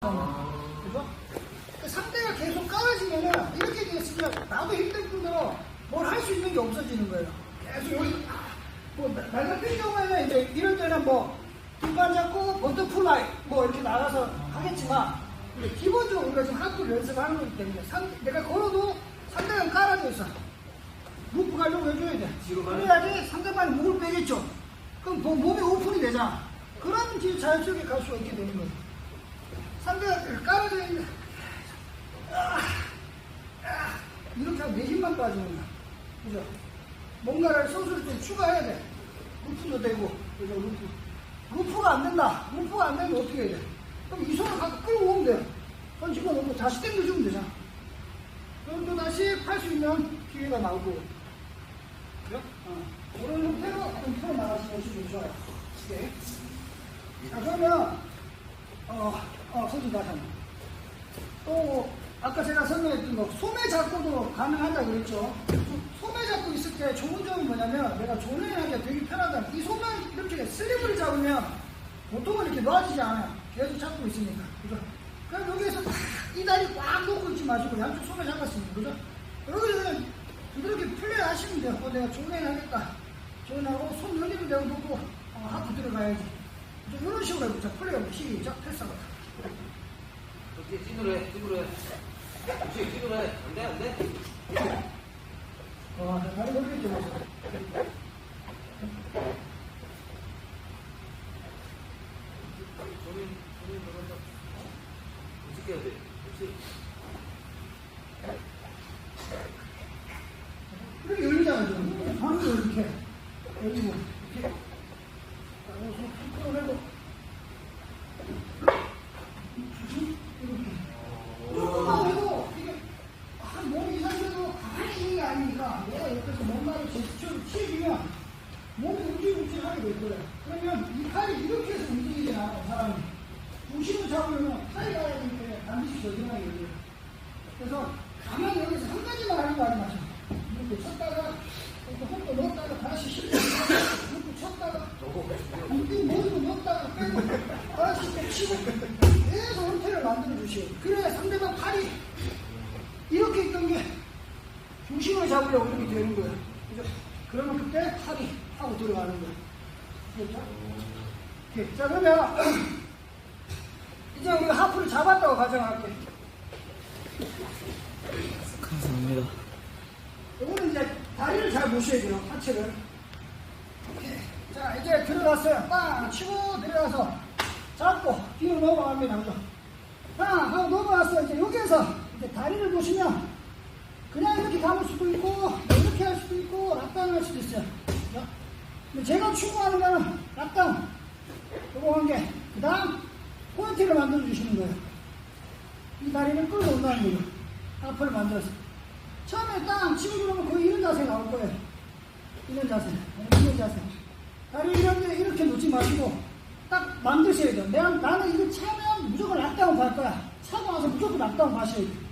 그죠? 그 상대가 계속 깔아지면은 이렇게 됐으면 나도 힘들 뿐더러 뭘 할 수 있는 게 없어지는 거예요. 계속 여기 뭐날 같은 경우에는 이제 이럴 때는 뭐 뒷발 잡고 버터플라이 뭐 이렇게 나가서 하겠지만 이제 기본적으로 우리가 지금 하프를 연습하는 거기 때문에 상, 내가 걸어도 상대가 깔아져 있어. 루프 가려고 해줘야 돼. 그래야지 상대방이 목을 빼겠죠. 그럼 뭐 몸이 오픈이 되잖아. 뒤에 자연스럽게 갈 수가 있게 되는 거예요. 상대가 깔아져 있는 아, 아, 이렇게 하면 내 힘만 빠지는 거야. 그죠? 뭔가를 소스를 좀 추가해야 돼. 루프도 되고, 그죠? 루프. 루프가 안 된다. 루프가 안 되면 어떻게 해야 돼? 그럼 이 손을 갖다 끌어오면 돼. 그럼 집어넣고 다시 당겨주면 되잖아. 그럼 또 다시 팔 수 있는 기회가 나오고. 그죠? 어. 이런 형태로 좀 풀어나가시면 좀 좋아요. 이게. 자, 그러면, 어, 어, 번. 또, 아까 제가 설명했던 거, 소매 잡고도 가능하다 그랬죠. 소매 잡고 있을 때 좋은 점이 뭐냐면, 내가 조련하기가 되게 편하다. 이 소매 이렇게 슬립을 잡으면, 보통은 이렇게 놓아지지 않아요. 계속 잡고 있으니까. 그죠? 그럼 여기에서 딱이 다리 꽉 놓고 있지 마시고, 양쪽 소매 잡았습니다. 그죠? 여기서 그냥 이렇게 플레이 하시면 돼요. 어, 내가 조련하겠다. 조련하고, 손 흘리면 되고, 놓고, 어, 하프 들어가야지. 좀 이런 식으로 해보자. 플레이하고 시작. 패스하고. 어떻게 찐으로 해, 찐으로 해. 혹시 찐으로 해. 안 돼, 안 돼? 와, 다리 걸리지 마. 저는, 저는 너무 어떻게 해야 돼? 혹시 이렇게 열리잖아, 지금. 방금 이렇게. 열리고, 이렇게. 자, 여기서 툭 끌어내고. 이렇게. 이렇게만 해도, 이게, 한 몸이 이 상태로 가만히 있는 게 아니니까, 내가 옆에서 뭔가를 제스처를 취해주면, 몸이 움직임움직하게 될 거야. 그러면 이 팔이 이렇게 해서 움직이지 않아, 사람이. 중심을 잡으려면 팔이 가야 때문에 반드시 저지하게 돼요. 그래서 가만히 여기서 한 가지만 하는 거 아니야. 이렇게 쳤다가 이렇게 홈도 넣었다가 다시 실고 이렇게 쳤다가 이렇게 머리도 넣었다가 빼고 다시 또 치고 계속 형태를 만들어 주시오. 그래야 상대방 팔이 이렇게 있던 게 중심을 잡으려고 이렇게 되는 거야. 그죠? 그러면 그때 팔이 하고 들어가는 거야. 그렇죠? 오케이. 자 그러면 이제 우리가 하프를 잡았다고 가정할게. 감사합니다. 이거는 이제 다리를 잘 보셔야 돼요, 하체를. 오케이. 자, 이제 들어갔어요. 빵! 치고 들어가서 잡고 뒤로 넘어갑니다. 그죠? 빵! 하고 넘어갔어요. 이제 여기에서 이제 다리를 보시면 그냥 이렇게 감을 수도 있고, 이렇게 할 수도 있고, 락다운 할 수도 있어요. 근데 제가 추구하는 거는 락다운. 요거 한 개. 그 다음, 포인트를 만들어 주시는 거예요. 이 다리를 끌고 온다는 거예요. 앞을 만들어서. 처음에 땅 치고 들어오면 거의 이런 자세 나올 거예요. 이런 자세. 이런 자세. 다리 이렇게, 이렇게 놓지 마시고 딱 만드셔야 돼요. 내가, 나는 이거 차면 무조건 앞다운 갈 거야. 차고 나서 무조건 앞다운 가셔야 돼.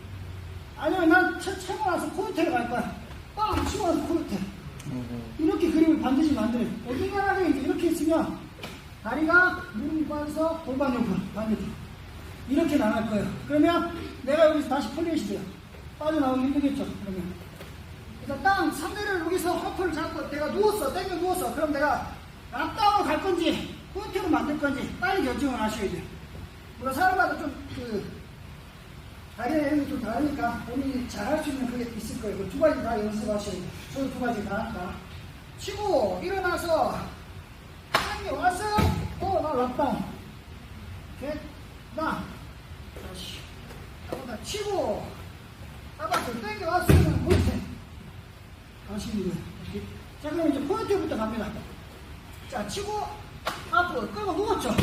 아니면 난 차, 차고 나서 포인트를 갈 거야. 빵 치고 나서 포인트. 이렇게 그림을 반드시 만들어요. 이제 이렇게 있으면 다리가 무릎에서 골반 옆으로 반대쪽. 이렇게 나갈 거예요. 그러면 내가 여기서 다시 플레이시 돼요. 빠져나오기 힘들겠죠, 그러면. 그래서 땅, 상대를 여기서 허프를 잡고 내가 누웠어, 땡겨 누웠어. 그럼 내가 앞다운으로 갈 건지, 포인트로 만들 건지 빨리 결정을 하셔야 돼요. 우리가 사람마다 좀, 그, 다리의 힘이 좀 다르니까 본인이 잘할 수 있는 그게 있을 거예요. 그 두 가지 다 연습하셔야 돼요. 저도 두 가지 다, 다. 치고, 일어나서, 당겨 와서, 어, 나 락다운. 이렇게, 나, 다시. 잡아다 치고, 잡아서 땡겨 왔으면 포인트. 다시. 이렇게. 자, 그럼 이제 포인트부터 갑니다. 자, 치고, 앞으로 끌고 누웠죠.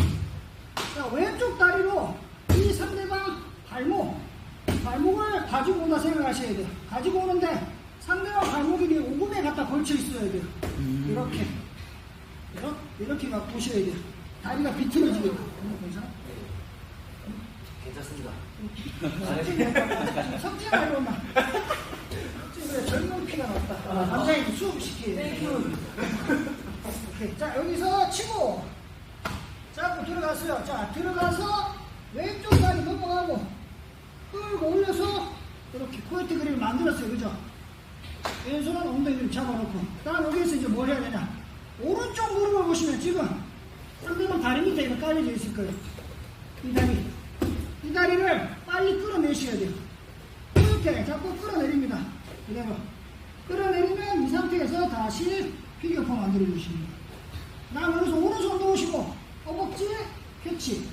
자, 왼쪽 다리로 이 상대방 발목, 온다 생각하셔야 돼요. 가지고 오는데 상대방 발목이 내 오금에 갖다 걸쳐 있어야 돼요. 이렇게. 이렇게, 이렇게 막 보셔야 돼요. 다리가 비틀어지게끔. 괜찮아? 괜찮습니다. 성질을 올마. 그래, 젊은 피가 났다. 아, 남자애들 수업시키. 오케이. 자, 여기서 치고. 잡고 들어갔어요. 자, 들어가서 왼쪽 다리 높이 포인트 만들었어요. 그죠? 왼손은 엉덩이를 잡아놓고. 그 다음 여기에서 이제 뭘 해야 되냐. 오른쪽 무릎을 보시면 지금 상대방 다리 밑에 이거 깔려져 있을 거예요. 이 다리. 이 다리를 빨리 끌어내셔야 돼요. 이렇게 자꾸 끌어내립니다. 그대로. 끌어내리면 이 상태에서 다시 피겨포 만들어 주십니다. 다음 여기서 오른손 놓으시고 허벅지 캐치.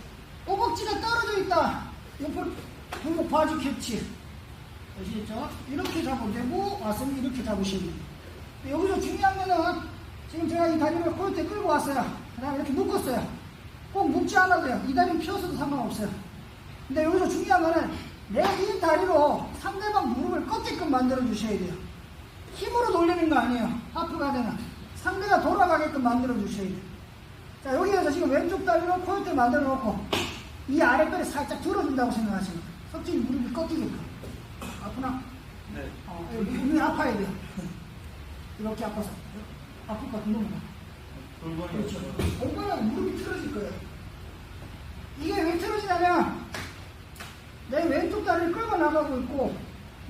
허벅지가 떨어져 있다. 옆으로 한번 바지 캐치. 아시겠죠? 이렇게 잡으면 되고 왔으면 이렇게 잡으시면. 여기서 중요한 거는 지금 제가 이 다리를 꼴대 끌고 왔어요. 그 다음에 이렇게 묶었어요. 꼭 묶지 않아도 돼요. 이 다리는 펴서도 상관없어요. 근데 여기서 중요한 거는 내 이 다리로 상대방 무릎을 꺾게끔 만들어 주셔야 돼요. 힘으로 돌리는 거 아니에요. 하프가 되는. 상대가 돌아가게끔 만들어 주셔야 돼요. 자, 여기에서 지금 왼쪽 다리로 코요테 만들어 놓고 이 아랫배를 살짝 들어준다고 생각하시면 돼요. 석진이 무릎이 꺾이게끔. 아프나? 네. 어, 여기 눈이 아파야 돼요. 이렇게 아파서. 아플 것 같은 놈이다. 그렇죠. 골반하고 무릎이 틀어질 거예요. 이게 왜 틀어지냐면, 내 왼쪽 다리를 끌고 나가고 있고,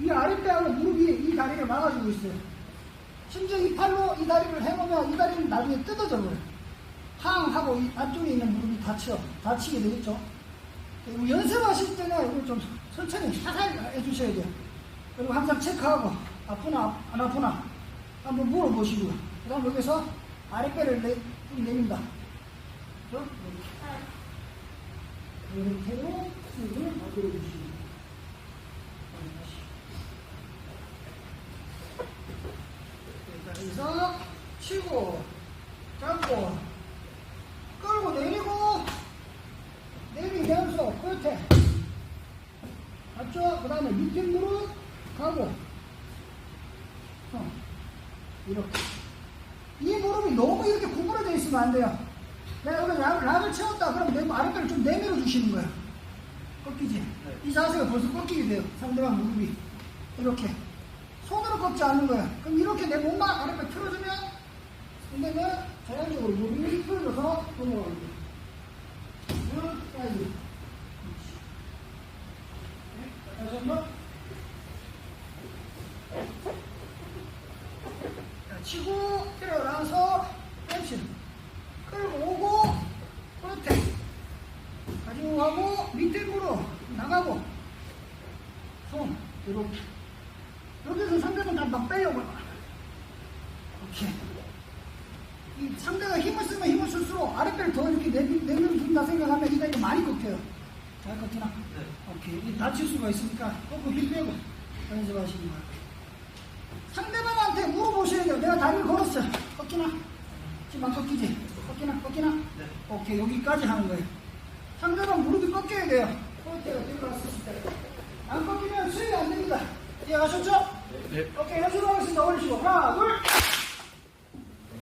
이 아랫배하고 무릎이 이 다리를 막아주고 있어요. 심지어 이 팔로 이 다리를 해보면 이 다리는 나중에 뜯어져 버려요. 항 하고 이 안쪽에 있는 무릎이 다쳐, 다치게 되겠죠. 연습하실 때는 이걸 좀 천천히 살살 해주셔야 돼요. 그리고 항상 체크하고, 아프나, 안 아프나, 한번 물어보시고요. 그 다음 여기서 아랫배를 내, 좀 내린다. 그렇죠? 이렇게. 이렇게로 스윙을 만들어 주시면 여기서 치고, 잡고, 끌고 내리고, 내리면서 끝에. 맞죠? 그 다음에 밑에 무릎 어, 이렇게. 이 무릎이 너무 이렇게 구부러져 있으면 안 돼요. 내가 여기 락, 락을 채웠다. 그럼 내 아랫배를 좀 내밀어 주시는 거예요. 꺾이지? 이 자세가 벌써 꺾이게 돼요. 상대방 무릎이. 이렇게. 손으로 꺾지 않는 거예요. 그럼 이렇게 내 몸만 아랫배 틀어주면 상대는 자연적으로 무릎이 풀어져서 넘어가게 돼요. 여기까지. 네, 다시 한 번. 자, 치고 일어나서 펜신 끌고 오고 프로텍 가지고 가고 밑에 무릎 나가고 손 이렇게. 여기서 상대는 다막 빼려고 오케이 이 상대가 힘을 쓰면 힘을 쓸수록 아랫배를 더 이렇게 내밀, 내밀어준다 생각하면 이 다리가 많이 꺾여요. 잘 꺾이나? 네. 오케이. 이 다칠 수가 있으니까 꺾고 힘 빼고 연습하시는 거예요 상대방한테 물어보셔야 돼요. 내가 다리를 걸었어. 꺾이나? 지금 안 꺾이지? 꺾이나? 꺾이나? 네. 오케이, 여기까지 하는 거예요. 상대방 무릎이 꺾여야 돼요. 포인트가 들어갔을 때. 안 꺾이면 수행이 안 됩니다. 이해가셨죠? 네. 오케이, 연습하겠습니다. 올리시고. 하나, 둘.